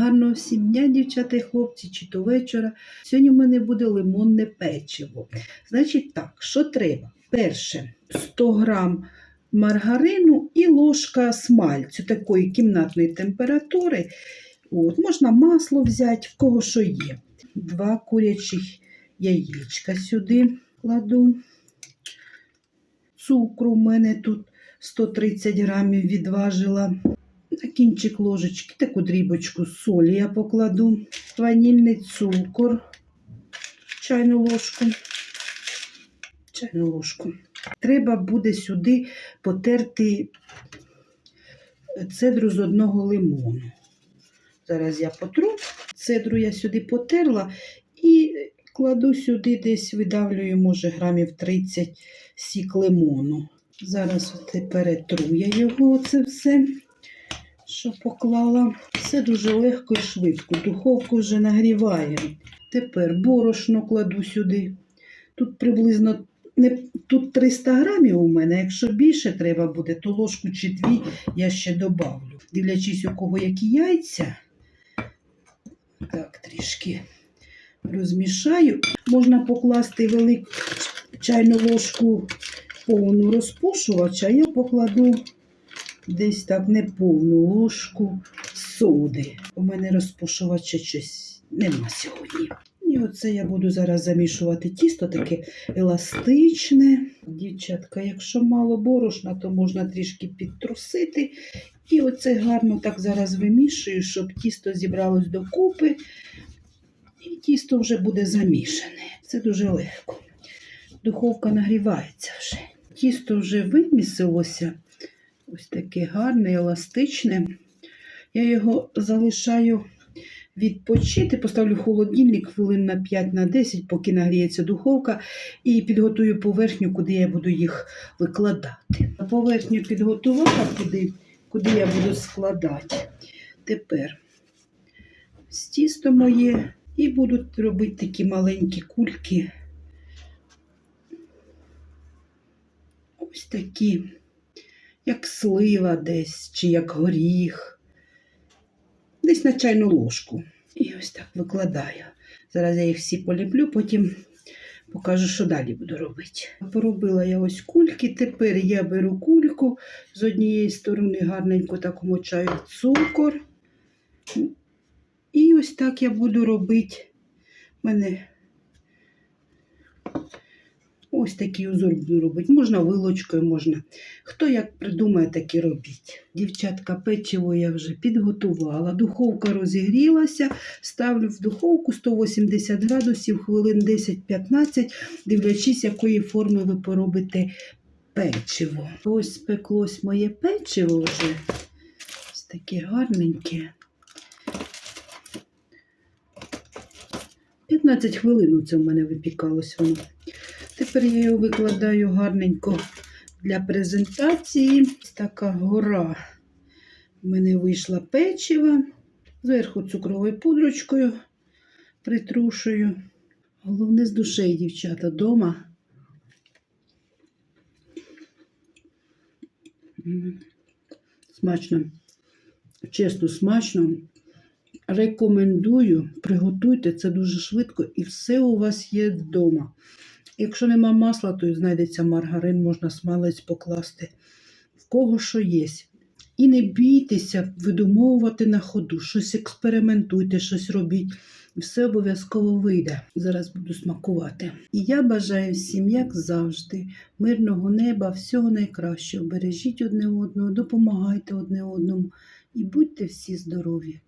Гарного всім дня, дівчата і хлопці, чи то вечора. Сьогодні в мене буде лимонне печиво. Значить так, що треба? Перше 100 грам маргарину і ложка смальцю такої кімнатної температури. От, можна масло взяти, в кого що є. Два курячих яєчка сюди кладу. Цукру в мене тут 130 грамів відважила. На кінчик ложечки таку дрібочку солі я покладу. Ванільний цукор, чайну ложку. Чайну ложку. Треба буде сюди потерти цедру з одного лимону. Зараз я потру. Цедру я сюди потерла і кладу сюди десь видавлюю, може, грамів 30 сік лимону. Зараз перетру я його оце все, що поклала. Все дуже легко і швидко. Духовку вже нагріває. Тепер борошно кладу сюди. Тут приблизно не, тут 300 грамів у мене. Якщо більше треба буде, то ложку чи дві я ще добавлю. Дивлячись, у кого які яйця. Так, трішки розмішаю. Можна покласти велику чайну ложку повну розпушувача, я покладу десь так неповну ложку соди. У мене розпушувача щось нема сьогодні. І оце я буду зараз замішувати тісто таке еластичне. Дівчатка, якщо мало борошна, то можна трішки підтрусити. І оце гарно так зараз вимішую, щоб тісто зібралось докупи. І тісто вже буде замішане. Це дуже легко. Духовка нагрівається вже. Тісто вже вимісилося. Ось таке гарне, еластичне. Я його залишаю відпочити, поставлю холодильник хвилин на 5 на 10, поки нагріється духовка, і підготую поверхню, куди я буду їх викладати. Поверхню підготувала, куди, куди я буду складати. Тепер з тісто моє і буду робити такі маленькі кульки. Ось такі, як слива десь, чи як горіх, десь на чайну ложку. І ось так викладаю. Зараз я їх всі поліплю, потім покажу, що далі буду робити. Поробила я ось кульки. Тепер я беру кульку з однієї сторони гарненько так мочаю цукор. І ось так я буду робити. Мене ось такий узор робити. Можна вилочкою, можна. Хто як придумає, так і робіть. Дівчатка, печиво я вже підготувала. Духовка розігрілася. Ставлю в духовку 180 градусів, хвилин 10-15, дивлячись, якої форми ви поробите печиво. Ось спеклось моє печиво вже. Ось таке гарненьке. 15 хвилин це в мене випікалось воно. Тепер я його викладаю гарненько для презентації. Така гора. У мене вийшла печива. Зверху цукровою пудрочкою притрушую. Головне з душею, дівчата, дома. Смачно. Чесно, смачно. Рекомендую, приготуйте це дуже швидко і все у вас є вдома. Якщо нема масла, то знайдеться маргарин, можна смалець покласти. В кого що є. І не бійтеся видумовувати на ходу, щось експериментуйте, щось робіть. Все обов'язково вийде. Зараз буду смакувати. І я бажаю всім, як завжди, мирного неба, всього найкращого. Бережіть одне одного, допомагайте одне одному і будьте всі здорові.